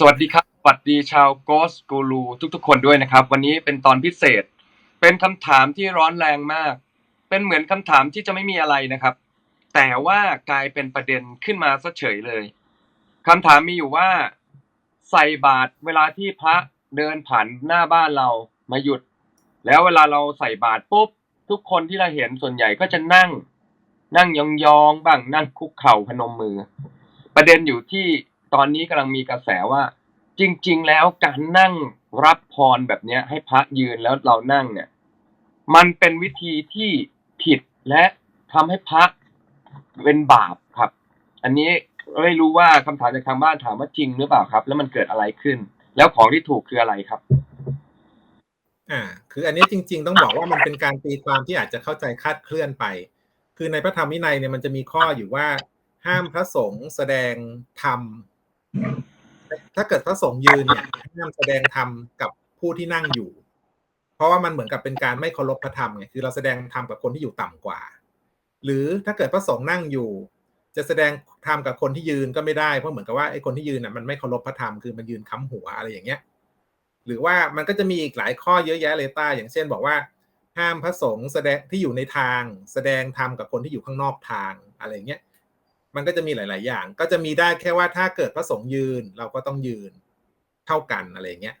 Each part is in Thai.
สวัสดีครับสวัสดีชาวโกสกูรูทุกๆ คนด้วยนะครับ วันนี้เป็นตอนพิเศษ เป็นคำถามที่ร้อนแรงมาก เป็นเหมือนคำถามที่จะไม่มีอะไรนะครับ แต่ว่ากลายเป็นประเด็นขึ้นมาซะเฉยเลยคำถามมีอยู่ว่า ใส่บาตรเวลาที่พระเดินผ่านหน้าบ้านเรามาหยุด แล้วเวลาเราใส่บาตรปุ๊บทุกคนที่เราเห็นส่วนใหญ่ก็จะนั่ง นั่งยองๆบ้างนั่งคุกเข่าพนมมือ ประเด็นอยู่ที่ ตอนนี้กำลังมีกระแสว่า จริง ๆ แล้วการนั่งรับพรแบบเนี้ย ให้พระยืนแล้วเรานั่งเนี่ย มันเป็นวิธีที่ผิดและทำให้พระเป็นบาปครับ อันนี้ไม่รู้ว่าคำถามจากทางบ้านถามว่าจริงหรือเปล่าครับ แล้วมันเกิดอะไรขึ้น แล้วของที่ถูกคืออะไรครับอ่าคืออันนี้จริง ๆ ต้องบอกว่ามันเป็นการตีความที่อาจจะเข้าใจคลาดเคลื่อนไป คือในพระธรรมวินัยเนี่ยมันจะมีข้ออยู่ว่าห้ามพระสงฆ์แสดงธรรม ถ้าเกิดพระสงฆ์ยืนเนี่ยห้ามแสดงธรรมกับผู้ที่นั่งอยู่ เพราะว่ามันเหมือนกับเป็นการไม่เคารพพระธรรมไงคือเราแสดงธรรมกับคนที่อยู่ต่ำกว่า หรือถ้าเกิดพระสงฆ์นั่งอยู่ จะแสดงธรรมกับคนที่ยืนก็ไม่ได้เพราะเหมือนกับว่าไอ้คนที่ยืนน่ะมันไม่เคารพพระธรรมคือมันยืนค้ำหัวอะไรอย่างเงี้ย หรือว่ามันก็จะมีอีกหลายข้อเยอะแยะเลยต้าอย่างเช่น บอกว่า ห้ามพระสงฆ์แสดงที่อยู่ในทาง แสดงธรรมกับคนที่อยู่ข้างนอกทางอะไรเงี้ย มันก็จะมีหลาย ๆ อย่าง ก็จะมีได้แค่ว่าถ้าเกิดพระสงฆ์ยืนเราก็ต้องยืนเท่ากันอะไรเงี้ย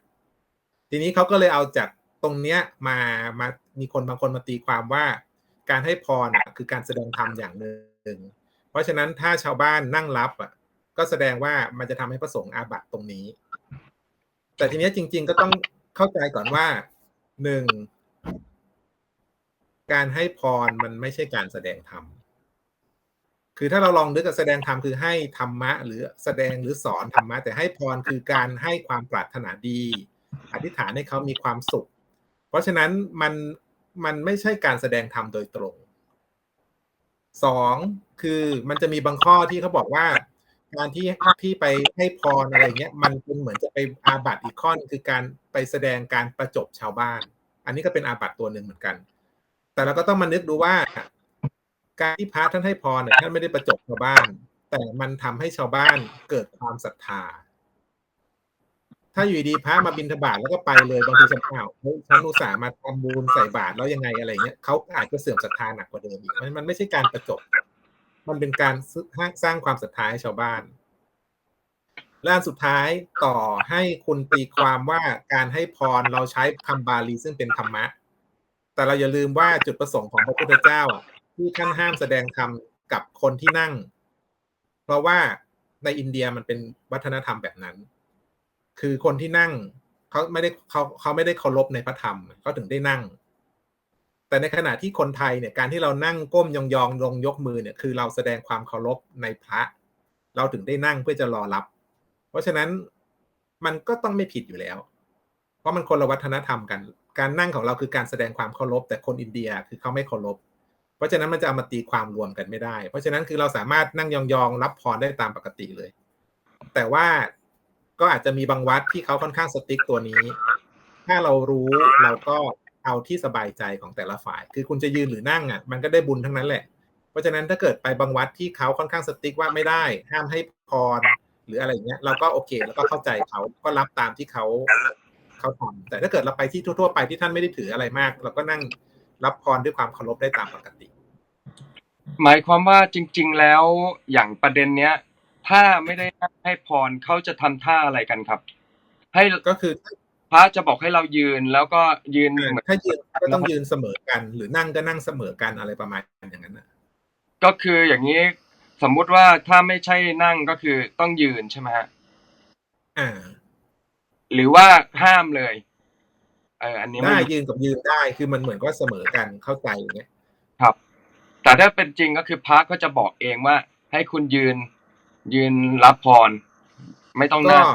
ทีนี้เขาก็เลยเอาจากตรงเนี้ยมามามีคนบางคนมาตีความว่า การให้พรคือการแสดงธรรมอย่างหนึ่งเพราะฉะนั้นถ้าชาวบ้านนั่งรับอะก็แสดงว่ามันจะทำให้พระสงฆ์อาบัติตรงนี้ แต่ทีนี้จริง ๆ ก็ต้องเข้าใจก่อนว่าหนึ่งการให้พรมันไม่ใช่การแสดงธรรม คือถ้าเราลองนึกกับแสดงธรรมคือให้ธรรมะ หรือแสดงหรือสอนธรรมะ แต่ให้พรคือการให้ความปรารถนาดี อธิษฐานให้เขามีความสุข เพราะฉะนั้นมันมันไม่ใช่การแสดงธรรมโดยตรงสองคือมันจะมีบางข้อที่เขาบอกว่า การที่ที่ไปให้พรอะไรเงี้ย มันเป็นเหมือนจะไปอาบัติอีกข้อนึงคือการไปแสดงการประจบชาวบ้าน อันนี้ก็เป็นอาบัติตัวหนึ่งเหมือนกัน แต่เราก็ต้องมานึกดูว่า การที่พระท่านให้พรเนี่ยท่านไม่ได้ประจบชาวบ้าน แต่มันทำให้ชาวบ้านเกิดความศรัทธา ถ้าอยู่ดีพระมาบิณฑบาตแล้วก็ไปเลยบางทีฉันอ้าวเฮ้ยฉันอุตส่าห์มาทำบุญใส่บาตรแล้วยังไงอะไรเงี้ยเขาอาจจะเสื่อมศรัทธาหนักกว่าเดิมอีกมันมันไม่ใช่การประจบ มันเป็นการสร้างความศรัทธาให้ชาวบ้านและอันสุดท้ายต่อให้คุณตีความว่าการให้พรเราใช้คำบาลีซึ่งเป็นธรรมะ แต่เราอย่าลืมว่าจุดประสงค์ของพระพุทธเจ้าอะ ที่ท่านห้ามแสดงธรรมกับคนที่นั่ง เพราะว่าในอินเดียมันเป็นวัฒนธรรมแบบนั้น คือคนที่นั่งเขาไม่ได้เขาเขาไม่ได้เคารพในพระธรรมเขาถึงได้นั่ง แต่ในขณะที่คนไทยเนี่ยการที่เรานั่งก้มยองๆลงยกมือเนี่ยคือเราแสดงความเคารพในพระ เราถึงได้นั่งเพื่อจะรอรับ เพราะฉะนั้นมันก็ต้องไม่ผิดอยู่แล้ว เพราะมันคนละวัฒนธรรมกัน การนั่งของเราคือการแสดงความเคารพแต่คนอินเดียคือเขาไม่เคารพ เพราะฉะนั้นมันจะเอามาตีความรวมกันไม่ได้ เพราะฉะนั้นคือเราสามารถนั่งยองๆรับพรได้ตามปกติเลย แต่ว่าก็อาจจะมีบางวัดที่เขาค่อนข้างสติ๊กตัวนี้ ถ้าเรารู้เราก็เอาที่สบายใจของแต่ละฝ่าย คือคุณจะยืนหรือนั่งอะ มันก็ได้บุญทั้งนั้นแหละ เพราะฉะนั้นถ้าเกิดไปบางวัดที่เขาค่อนข้างสติ๊กว่าไม่ได้ ห้ามให้พรหรืออะไรอย่างเงี้ย เราก็โอเค แล้วก็เข้าใจเขาก็รับตามที่เขาเขาทำแต่ถ้าเกิดเราไปที่ทั่ว ๆ ไปที่ท่านไม่ได้ถืออะไรมาก เราก็นั่ง รับพรด้วยความเคารพได้ตามปกติ หมายความว่าจริง ๆ แล้วอย่างประเด็นเนี้ย ถ้าไม่ได้ให้พรเขาจะทำท่าอะไรกันครับ ให้ก็คือพระจะบอกให้เรายืนแล้วก็ยืนเหมือนถ้ายืนก็ต้องยืนเสมอกัน หรือนั่งก็นั่งเสมอกันอะไรประมาณอย่างนั้นนะก็คืออย่างนี้สมมุติว่าถ้าไม่ใช่นั่งก็คือต้องยืนใช่ไหมฮะอ่า หรือว่าห้ามเลยเอออันนี้ได้ไม่ยืนกับยืนได้คือมันเหมือนก็เสมอกันเข้าใจอย่างเงี้ยครับ แต่ถ้าเป็นจริงก็คือพระก็จะบอกเองว่า ให้คุณยืนยืนรับพร ไม่ต้องก็นั่ง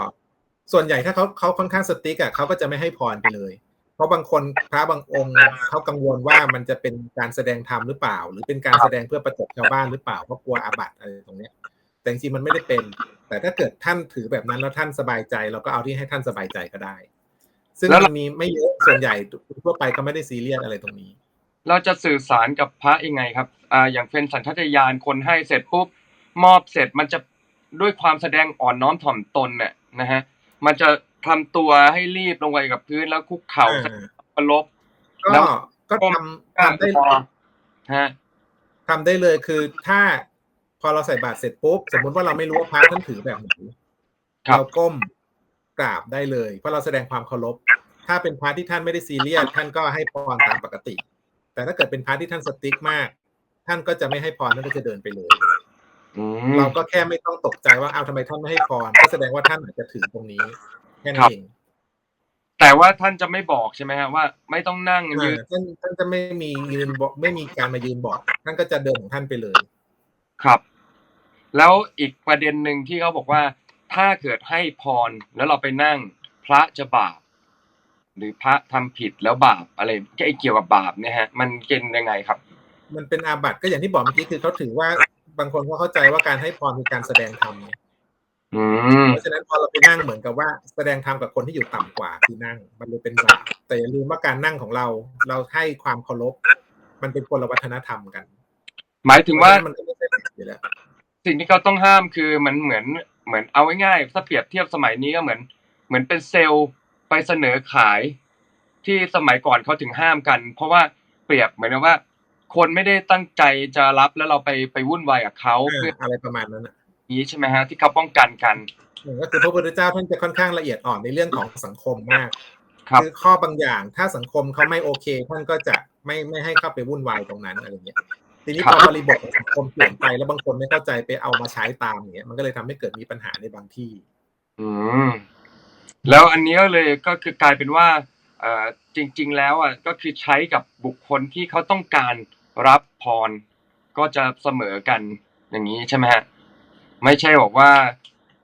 ส่วนใหญ่ถ้าเขาเขาค่อนข้างสติ๊กอะเขาก็จะไม่ให้พรไปเลย เพราะบางคนพระบางองค์เขากังวลว่ามันจะเป็นการแสดงธรรมหรือเปล่า หรือเป็นการแสดงเพื่อประจบชาวบ้านหรือเปล่าเพราะกลัวอาบัติอะไรตรงเนี้ย แต่จริงๆมันไม่ได้เป็น แต่ถ้าเกิดท่านถือแบบนั้นแล้วท่านสบายใจ เราก็เอาที่ให้ท่านสบายใจก็ได้ ซึ่งแล้วเรามันมีไม่เยอะส่วนใหญ่ทั่วไปเขาไม่ได้ซีเรียสอะไรตรงนี้ เราจะสื่อสารกับพระยังไงครับอ่าอย่างเป็นสัญชาตญาณคนให้เสร็จปุ๊บมอบเสร็จมันจะด้วยความแสดงอ่อนน้อมถ่อมตนเนี่ยนะฮะมันจะทำตัวให้รีบลงไปกับพื้นแล้วคุกเข่าอ่าเคารพก็แล้วก็ทำทำได้ฮะทำได้เลยคือถ้าพอเราใส่บาตรเสร็จปุ๊บสมมุติว่าเราไม่รู้ว่าพระท่านถือแบบไหนครับเราก้ม กราบได้เลย เพราะเราแสดงความเคารพถ้าเป็นพระที่ท่านไม่ได้ซีเรียสท่านก็ให้พรตามปกติ แต่ถ้าเกิดเป็นพระที่ท่านสติ๊กมาก ท่านก็จะไม่ให้พรท่านก็จะเดินไปเลยอืมเราก็แค่ไม่ต้องตกใจว่าเอาทำไมท่านไม่ให้พรก็แสดงว่าท่านอาจจะถือตรงนี้แค่นั้ครันบเองแต่ว่าท่านจะไม่บอกใช่ไหมฮะว่า ไม่ต้องนั่งยืนอ่าท่านท่านจะไม่มียืนบอกไม่มีการมายืนบอกท่านก็จะเดินของท่านไปเลย ครับ แล้วอีกประเด็นหนึ่งที่เขาบอกว่า ถ้าเกิดให้พรแล้วเราไปนั่งพระจะบาป หรือพระทำผิดแล้วบาปอะไรไอ้เกี่ยวกับบาปเนี่ยฮะ มันเป็นยังไงครับ มันเป็นอาบัติก็อย่างที่บอกเมื่อกี้คือเขาถือว่าบางคนเขาเข้าใจว่าการให้พรคือการแสดงธรรมไงอืมเพราะฉะนั้นพอเราไปนั่งเหมือนกับว่าแสดงธรรมกับคนที่อยู่ต่ำกว่าคือนั่ง มันเลยเป็นบาปแต่อย่าลืมว่าการนั่งของเรา เราให้ความเคารพมันเป็นคนละวัฒนธรรมกัน หมายถึงว่าเพระฉะนั้นมันก็ไม่ใช่ผิดอยู่แล้วสิ่งที่เขาต้องห้ามคือมันเหมือน เหมือนเอาง่ายๆถ้าเปรียบเทียบสมัยนี้ก็เหมือน เหมือนเป็นเซลล์ไปเสนอขาย ที่สมัยก่อนเขาถึงห้ามกัน เพราะว่าเปรียบเหมือนกับว่า คนไม่ได้ตั้งใจจะรับแล้วเราไปไปวุ่นวายกับเขาอ่าเพื่ออะไรประมาณนั้นอะนี้ใช่ไหมฮะที่เขาป้องกันกันหนึ่งก็คือพระพุทธเจ้าท่านจะค่อนข้างละเอียดอ่อนในเรื่องของสังคมมากครับคือข้อบางอย่างถ้าสังคมเขาไม่โอเค ท่านก็จะไม่ไม่ให้เข้าไปวุ่นวายตรงนั้นอะไรเงี้ย ทีนี้ครัพบอบริบทของสังคมเปลี่ยนไปแล้วบางคนไม่เข้าใจไปเอามาใช้ตามอย่างเงี้ยมันก็เลยทำให้เกิดมีปัญหาในบางที่ อืมแล้วอันนี้ก็เลยก็คือกลายเป็นว่าเอ่อจริง ๆ แล้วอะก็คือใช้กับบุคคลที่เขาต้องการรับพร ก็จะเสมอกันอย่างนี้ใช่ไหมฮะไม่ใช่บอกว่า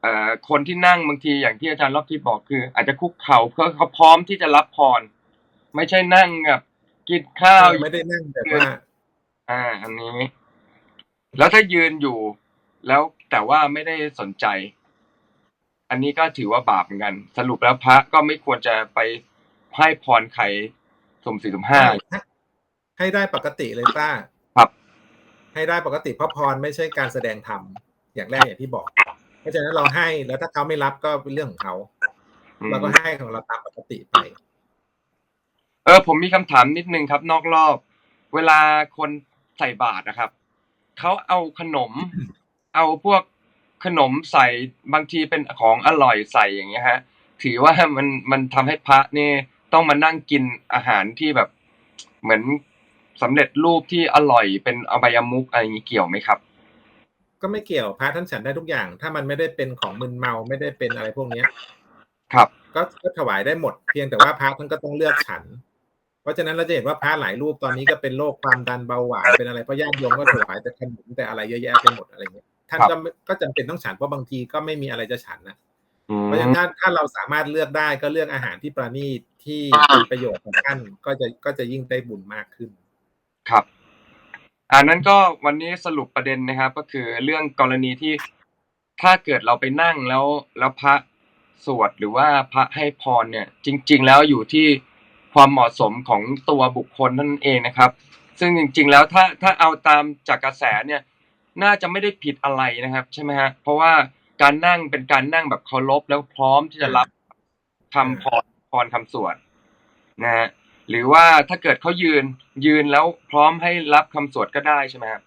เอ่อคนที่นั่งบางทีอย่างที่อาจารย์รอบที่บอกคือ อาจจะคุกเข่าเพื่อเขาพร้อมที่จะรับพร ไม่ใช่นั่งแบบกินข้าวไม่ได้นั่งแบบว่า อ่า อันนี้ แล้วถ้ายืนอยู่ แล้วแต่ว่าไม่ได้สนใจ อันนี้ก็ถือว่าบาปเหมือนกัน สรุปแล้วพระก็ไม่ควรจะไปให้พรใครสุ่มสี่สุ่มห้า ให้ได้ปกติเลยป้าครับ ให้ได้ปกติเพราะพรไม่ใช่การแสดงธรรมอย่างแรกอย่างที่บอก เพราะฉะนั้นเราให้แล้วถ้าเขาไม่รับก็เป็นเรื่องของเขาอืมเราก็ให้ของเราตามปกติไป เออผมมีคำถามนิดนึงครับ นอกรอบ เวลาคน ใส่บาตรนะครับเขาเอาขนม เอาพวกขนมใส่บางทีเป็นของอร่อยใส่อย่างเงี้ยฮะ ถือว่ามันมันทำให้พระนี่ต้องมานั่งกินอาหารที่แบบเหมือนสำเร็จรูปที่อร่อยเป็นอบายมุกอะไรอย่างนี้เกี่ยวไหมครับ ก็ไม่เกี่ยวพระท่านฉันได้ทุกอย่าง ถ้ามันไม่ได้เป็นของมึนเมาไม่ได้เป็นอะไรพวกเนี้ย ครับ ก็ก็ถวายได้หมด เพียงแต่ว่าพระท่านก็ต้องเลือกฉันเพ ราะฉะนั้นเราจะเห็นว่าพระหลายรูปตอนนี้ก็เป็นโรคความดันเบาหวานเป็นอะไรเพราะญาติโยมก็ถวายแต่ขนมแต่อะไรเยอะแยะไปหมดอะไรเงี้ยท่านก็ไม่ก็จำเป็นต้องฉันเพราะบางทีก็ไม่มีอะไรจะฉันนะอืมเพราะฉะนั้นถ้าถ้าเราสามารถเลือกได้ก็เลือกอาหารที่ประณีตที่มีประโยชน์ของท่านก็จะก็จะยิ่งได้บุญมากขึ้น ครับอันนั้นก็วันนี้สรุปประเด็นนะครับ ก็คือเรื่องกรณีที่ถ้าเกิดเราไปนั่งแล้วแล้วพระสวดหรือว่าพระให้พรเนี่ย จริง ๆ แล้วอยู่ที่ ความเหมาะสมของตัวบุคคลนั่นเองนะครับ ซึ่งจริง ๆ แล้วถ้าถ้าเอาตามจากกระแสเนี่ยน่าจะไม่ได้ผิดอะไรนะครับ ใช่ไหมฮะเพราะว่าการนั่งเป็นการนั่งแบบเคารพแล้วพร้อมที่จะรับคำพรพรคำสวดนะฮะหรือว่าถ้าเกิดเขายืนยืนแล้วพร้อมให้รับคำสวดก็ได้ใช่ไหมครับ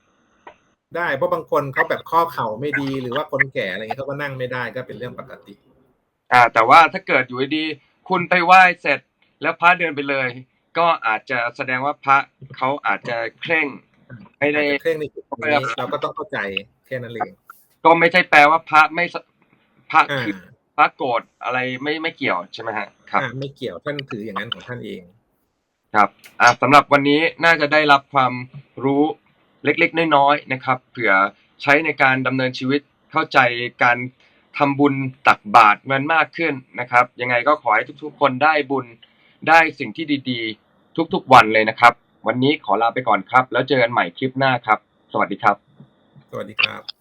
ได้เพราะบางคนเขาแบบข้อเข่าไม่ดีหรือว่าคนแก่อะไรเงี้ยเขาก็นั่งไม่ได้ก็เป็นเรื่องปกติ อ่า แต่ว่าถ้าเกิดอยู่ดีๆคุณไปไหว้เสร็จ แล้วพระเดินไปเลย ก็อาจจะแสดงว่าพระเขาอาจจะเคร่งไม่ได้อาจจะเคร่งในจุดนี้เราก็ต้องเข้าใจแค่นั้นเองก็ไม่ใช่แปลว่าพระไม่สพระอ่าคือพระโกรธอะไรไม่ไม่เกี่ยวใช่ไหมฮะครับอ่าไม่เกี่ยวท่านถืออย่างนั้นของท่านเอง ครับอ่าสำหรับวันนี้น่าจะได้รับความรู้เล็กๆน้อยๆนะครับ เผื่อใช้ในการดำเนินชีวิตเข้าใจการทำบุญตักบาตรมันมากขึ้นนะครับ ยังไงก็ขอให้ทุกๆ คนได้บุญ ได้สิ่งที่ดีๆ ทุกๆวันเลยนะครับ วันนี้ขอลาไปก่อนครับ แล้วเจอกันใหม่คลิปหน้าครับ สวัสดีครับ สวัสดีครับ